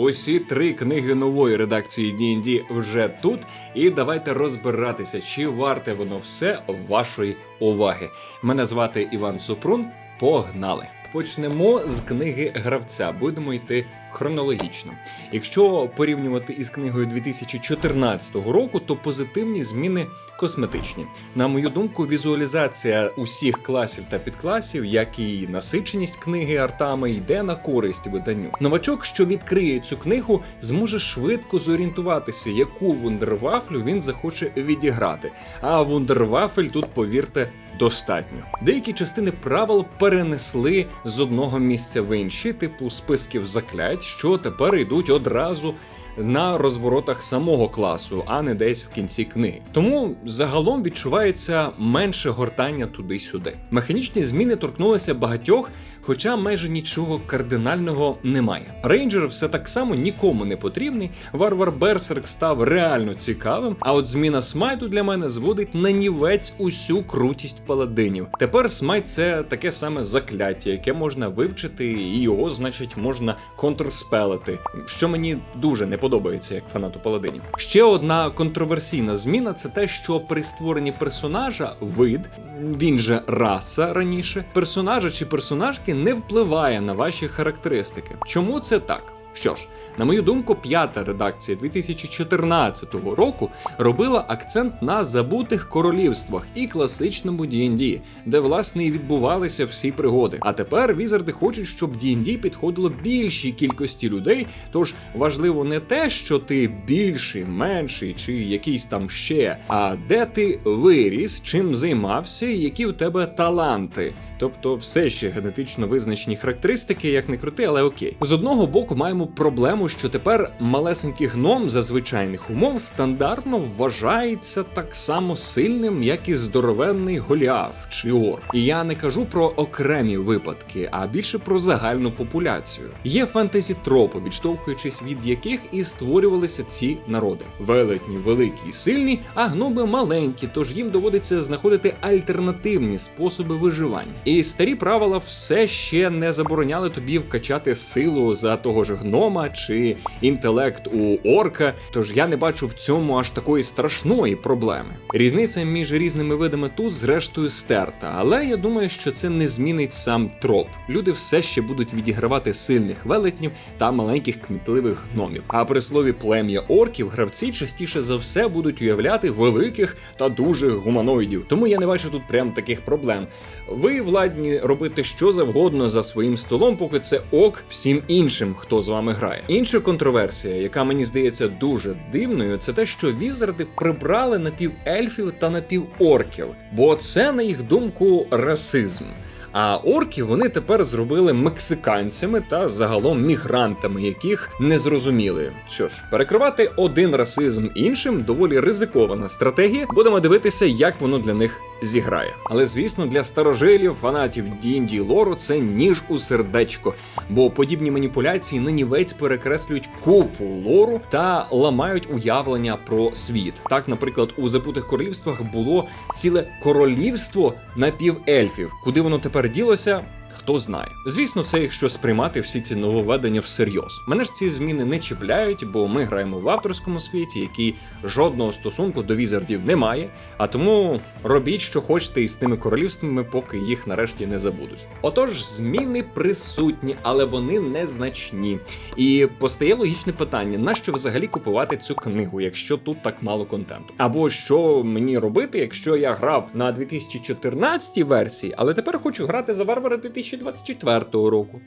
Усі три книги нової редакції D&D вже тут, і давайте розбиратися, чи варте воно все вашої уваги. Мене звати Іван Супрун. Погнали! Почнемо з книги гравця. Будемо йти хронологічно. Якщо порівнювати із книгою 2014 року, то позитивні зміни косметичні. На мою думку, візуалізація усіх класів та підкласів, як і насиченість книги артами, йде на користь виданню. Новачок, що відкриє цю книгу, зможе швидко зорієнтуватися, яку вундервафлю він захоче відіграти. А вундервафель тут, повірте, достатньо. Деякі частини правил перенесли з одного місця в інші, типу списків заклять, що тепер йдуть одразу. На розворотах самого класу, а не десь в кінці книги. Тому загалом відчувається менше гортання туди-сюди. Механічні зміни торкнулися багатьох, хоча майже нічого кардинального немає. Рейнджер все так само нікому не потрібний. Варвар Берсерк став реально цікавим. А от зміна смайту для мене зводить на нівець усю крутість паладинів. Тепер смайт це таке саме закляття, яке можна вивчити, і його, значить, можна контрспелити, що мені дуже не подобається як фанату паладинів. Ще одна контроверсійна зміна це те, що при створенні персонажа вид, він же раса раніше, персонажа чи персонажки не впливає на ваші характеристики. Чому це так? Що ж, на мою думку, п'ята редакція 2014 року робила акцент на забутих королівствах і класичному D&D, де власне і відбувалися всі пригоди. А тепер візарди хочуть, щоб D&D підходило більшій кількості людей. Тож важливо не те, що ти більший, менший чи якийсь там ще, а де ти виріс, чим займався, і які в тебе таланти. Тобто, все ще генетично визначені характеристики, як не крути, але окей. З одного боку, маємо проблему, що тепер малесенький гном за звичайних умов стандартно вважається так само сильним, як і здоровенний голіаф чи ор. І я не кажу про окремі випадки, а більше про загальну популяцію. Є фентезі тропи, відштовхуючись від яких і створювалися ці народи. Велетні, великі і сильні, а гноми маленькі, тож їм доводиться знаходити альтернативні способи виживання. І старі правила все ще не забороняли тобі вкачати силу за того ж гнома чи інтелект у орка. Тож я не бачу в цьому аж такої страшної проблеми. Різниця між різними видами тут, зрештою, стерта, але я думаю, що це не змінить сам троп. Люди все ще будуть відігравати сильних велетнів та маленьких кмітливих гномів. А при слові плем'я орків гравці частіше за все будуть уявляти великих та дуже гуманоїдів. Тому я не бачу тут прям таких проблем. Ви владні робити що завгодно за своїм столом, поки це ок всім іншим, хто з вами грає. Інша контроверсія, яка мені здається дуже дивною, це те, що візарди прибрали напівельфів та напіворків, бо це, на їх думку, расизм. А орків вони тепер зробили мексиканцями та загалом мігрантами, яких не зрозуміли. Що ж, перекривати один расизм іншим доволі ризикована стратегія. Будемо дивитися, як воно для них зіграє. Але звісно, для старожилів, фанатів D&D лору це ніж у сердечко, бо подібні маніпуляції нанівець перекреслюють купу лору та ламають уявлення про світ. Так, наприклад, у запутих королівствах було ціле королівство напівельфів, куди воно тепер ділося. Хто знає. Звісно, це якщо сприймати всі ці нововведення всерйоз. Мене ж ці зміни не чіпляють, бо ми граємо в авторському світі, який жодного стосунку до візардів не має. А тому робіть, що хочете із тими королівствами, поки їх нарешті не забудуть. Отож, зміни присутні, але вони незначні. І постає логічне питання: нащо взагалі купувати цю книгу, якщо тут так мало контенту? Або що мені робити, якщо я грав на 2014 версії, але тепер хочу грати за варвара 2024 року.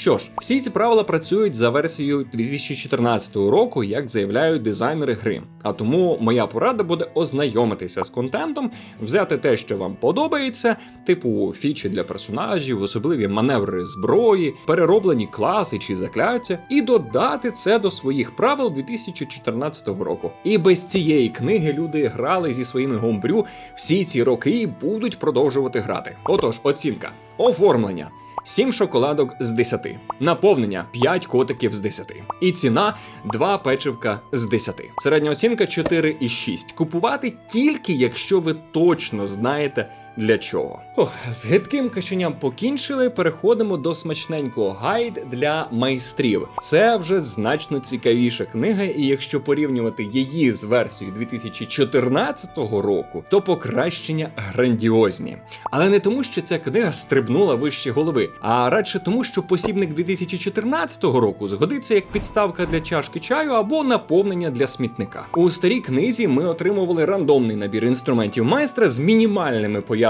Що ж, всі ці правила працюють за версією 2014 року, як заявляють дизайнери гри. А тому моя порада буде ознайомитися з контентом, взяти те, що вам подобається, типу фічі для персонажів, особливі маневри зброї, перероблені класи чи закляття, і додати це до своїх правил 2014 року. І без цієї книги люди грали зі своїми гомбрю всі ці роки і будуть продовжувати грати. Отож, оцінка. Оформлення. 7 шоколадок з 10. Наповнення 5 котиків з 10. І ціна 2 печивка з 10. Середня оцінка 4,6. Купувати тільки якщо ви точно знаєте, для чого. Ох, з гидким каченням покінчили. Переходимо до смачненького гайд для майстрів. Це вже значно цікавіша книга, і якщо порівнювати її з версією 2014 року, то покращення грандіозні. Але не тому, що ця книга стрибнула вище голови, а радше тому, що посібник 2014 року згодиться як підставка для чашки чаю або наповнення для смітника. У старій книзі ми отримували рандомний набір інструментів майстра з мінімальними поясненнями,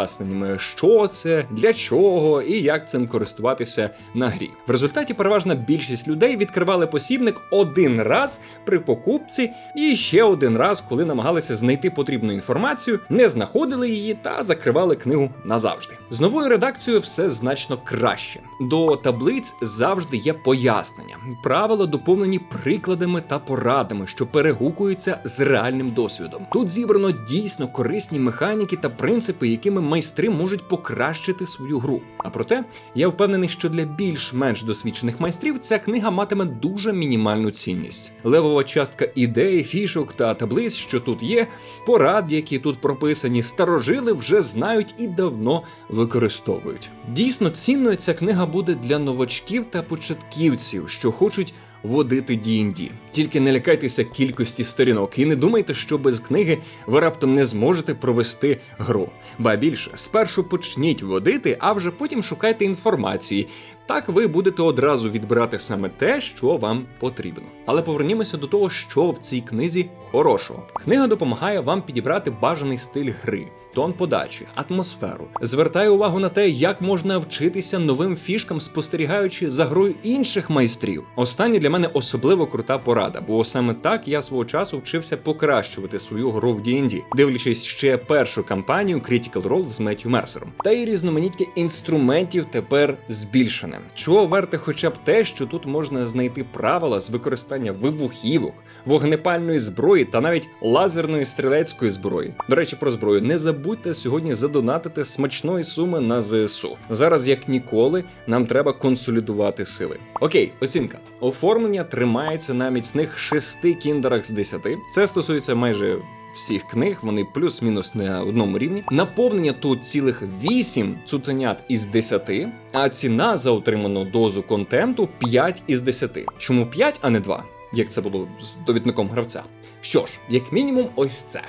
що це, для чого і як цим користуватися на грі. В результаті переважна більшість людей відкривали посібник один раз при покупці і ще один раз, коли намагалися знайти потрібну інформацію, не знаходили її та закривали книгу назавжди. З новою редакцією все значно краще. До таблиць завжди є пояснення. Правила доповнені прикладами та порадами, що перегукуються з реальним досвідом. Тут зібрано дійсно корисні механіки та принципи, якими майстри можуть покращити свою гру. А проте я впевнений, що для більш-менш досвідчених майстрів ця книга матиме дуже мінімальну цінність. Левова частка ідей, фішок та таблиць, що тут є, порад, які тут прописані, старожили вже знають і давно використовують. Дійсно, цінною ця книга буде для новачків та початківців, що хочуть водити D&D. Тільки не лякайтеся кількості сторінок і не думайте, що без книги ви раптом не зможете провести гру. Ба більше, спершу почніть водити, а вже потім шукайте інформації. Так ви будете одразу відбирати саме те, що вам потрібно. Але повернімося до того, що в цій книзі хорошого. Книга допомагає вам підібрати бажаний стиль гри, тон подачі, атмосферу. Звертає увагу на те, як можна вчитися новим фішкам, спостерігаючи за грою інших майстрів. Останнє для мене особливо крута порада, бо саме так я свого часу вчився покращувати свою гру в D&D, дивлячись ще першу кампанію Critical Role з Меттю Мерсером. Та й різноманіття інструментів тепер збільшене. Чого варте хоча б те, що тут можна знайти правила з використання вибухівок, вогнепальної зброї та навіть лазерної стрілецької зброї. До речі, про зброю не забудьте сьогодні задонатити смачної суми на ЗСУ. Зараз, як ніколи, нам треба консолідувати сили. Окей, оцінка. Оформлення тримається на міцних 6 кіндерах з 10. Це стосується майже всіх книг, вони плюс-мінус на одному рівні. Наповнення тут цілих 8 цуценят із 10, а ціна за отриману дозу контенту 5 із 10. Чому 5, а не 2? Як це було з довідником гравця? Що ж, як мінімум, ось це.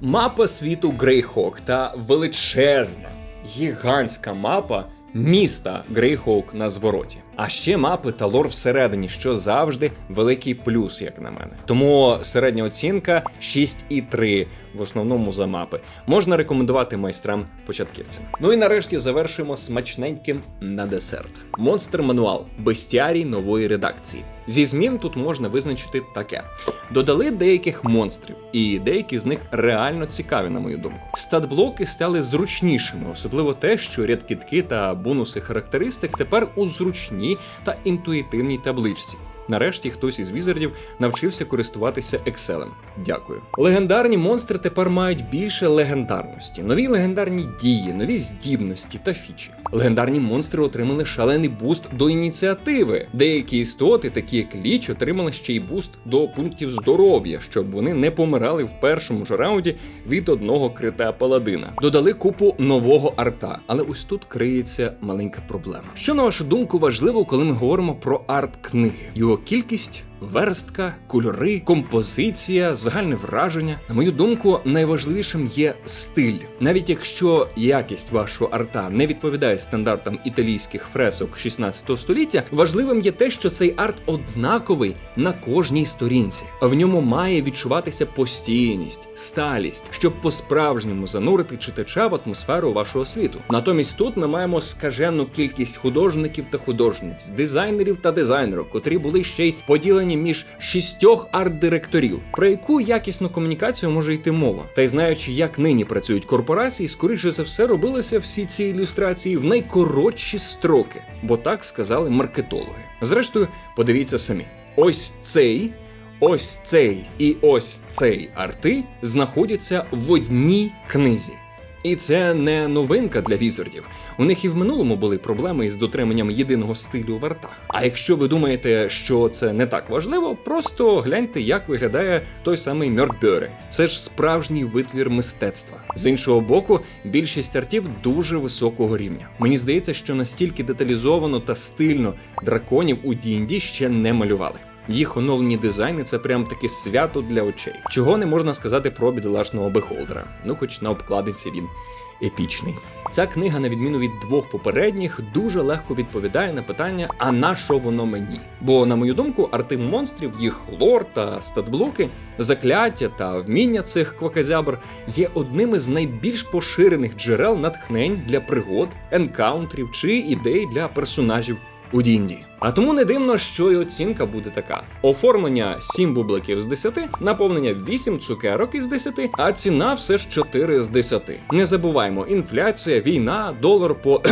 Мапа світу Грейхок та величезна, гігантська мапа міста Грейхоук на звороті. А ще мапи та лор всередині, що завжди великий плюс, як на мене. Тому середня оцінка 6,3 в основному за мапи. Можна рекомендувати майстрам початківцям. Ну і нарешті завершуємо смачненьким на десерт. Монстр мануал бестіарій нової редакції. Зі змін тут можна визначити таке: додали деяких монстрів, і деякі з них реально цікаві, на мою думку. Статблоки стали зручнішими, особливо те, що рядкітки та бонуси характеристик тепер у зручній та інтуїтивній табличці. Нарешті хтось із візардів навчився користуватися Excel. Дякую. Легендарні монстри тепер мають більше легендарності, нові легендарні дії, нові здібності та фічі. Легендарні монстри отримали шалений буст до ініціативи. Деякі істоти, такі як ліч, отримали ще й буст до пунктів здоров'я, щоб вони не помирали в першому ж раунді від одного крита паладина. Додали купу нового арта, але ось тут криється маленька проблема. Що на вашу думку важливо, коли ми говоримо про арт книги? Кількість. Верстка, кольори, композиція, загальне враження. На мою думку, найважливішим є стиль. Навіть якщо якість вашого арта не відповідає стандартам італійських фресок 16 століття, важливим є те, що цей арт однаковий на кожній сторінці. В ньому має відчуватися постійність, сталість, щоб по-справжньому занурити читача в атмосферу вашого світу. Натомість тут ми маємо скажену кількість художників та художниць, дизайнерів та дизайнерок, котрі були ще й поділені між шістьох арт-директорів, про яку якісну комунікацію може йти мова. Та й знаючи, як нині працюють корпорації, скоріше за все робилися всі ці ілюстрації в найкоротші строки, бо так сказали маркетологи. Зрештою, подивіться самі: ось цей. Ось цей і ось цей арти знаходяться в одній книзі. І це не новинка для візардів. У них і в минулому були проблеми із дотриманням єдиного стилю в артах. А якщо ви думаєте, що це не так важливо, просто гляньте, як виглядає той самий Мьоркбьоре. Це ж справжній витвір мистецтва. З іншого боку, більшість артів дуже високого рівня. Мені здається, що настільки деталізовано та стильно драконів у D&D ще не малювали. Їх оновлені дизайни це прям таке свято для очей. Чого не можна сказати про бідолашного бехолдера. Ну, хоч на обкладинці він епічний. Ця книга, на відміну від двох попередніх, дуже легко відповідає на питання: а на що воно мені? Бо, на мою думку, арти монстрів, їх лор та статблоки, закляття та вміння цих кваказябр є одним із найбільш поширених джерел натхнень для пригод, енкаунтрів чи ідей для персонажів у D&D. А тому не дивно, що й оцінка буде така: оформлення 7 бубликів з 10, наповнення 8 цукерок із 10, а ціна все ж 4 з 10. Не забуваємо, інфляція, війна, долар по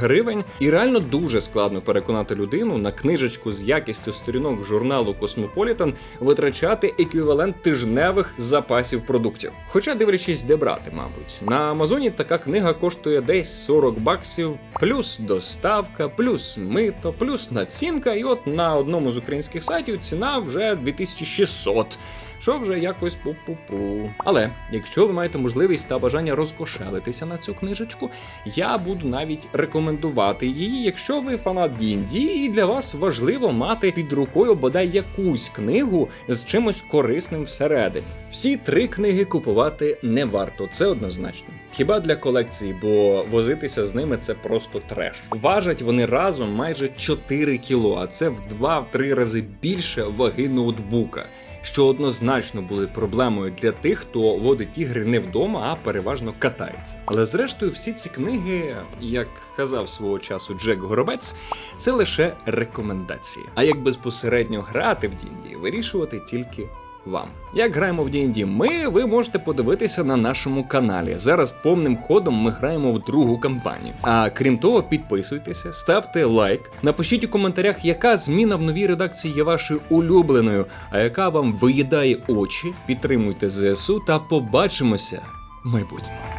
гривень. І реально дуже складно переконати людину на книжечку з якістю сторінок журналу Космополітан витрачати еквівалент тижневих запасів продуктів. Хоча дивлячись, де брати, мабуть, на Амазоні така книга коштує десь 40 баксів, плюс доставка, плюс мито, плюс націнка. І от на одному з українських сайтів ціна вже 2600. Що вже якось пу-пу-пу. Але якщо ви маєте можливість та бажання розкошелитися на цю книжечку, я буду навіть рекомендувати її, якщо ви фанат D&D і для вас важливо мати під рукою бодай якусь книгу з чимось корисним всередині. Всі три книги купувати не варто, це однозначно. Хіба для колекції, бо возитися з ними це просто треш. Важать вони разом майже 4 кіло, а це в 2-3 рази більше ваги ноутбука що однозначно були проблемою для тих, хто водить ігри не вдома, а переважно катається. Але зрештою, всі ці книги, як казав свого часу Джек Горобець, це лише рекомендації. А як безпосередньо грати в D&D, вирішувати тільки. Вам як граємо в D&D ми, ви можете подивитися на нашому каналі. Зараз повним ходом ми граємо в другу кампанію. А крім того, підписуйтеся, ставте лайк, напишіть у коментарях, яка зміна в новій редакції є вашою улюбленою, а яка вам виїдає очі. Підтримуйте ЗСУ та побачимося в майбутньому.